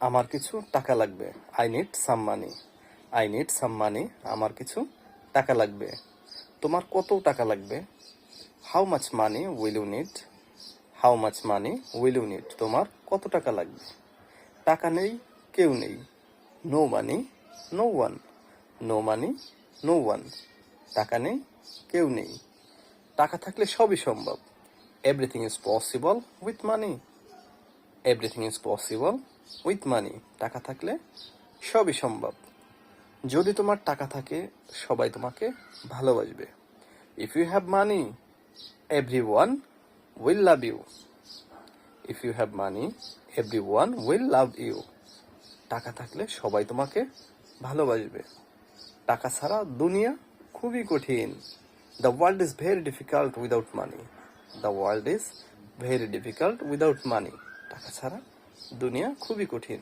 আমার কিছু টাকা লাগবে। I need some money I need some money আমার কিছু টাকা লাগবে। তোমার কত টাকা লাগবে? How much money will you need how much money will you need তোমার কত টাকা লাগবে? টাকা নেই, কেউ নেই। No money no one no money no one টাকা নেই, কেউ নেই। টাকা থাকলে সবই সম্ভব। Everything is possible with money everything is possible with money, টাকা থাকলে সবই সম্ভব। যদি তোমার টাকা থাকে, সবাই তোমাকে ভালোবাসবে। If you have money every one will love you if you have money every one will love you টাকা থাকলে সবাই তোমাকে ভালোবাসবে। টাকা ছাড়া দুনিয়া খুবই কঠিন। The world is very difficult without money the world is very difficult without money টাকা ছাড়া দুনিয়া খুবই কঠিন।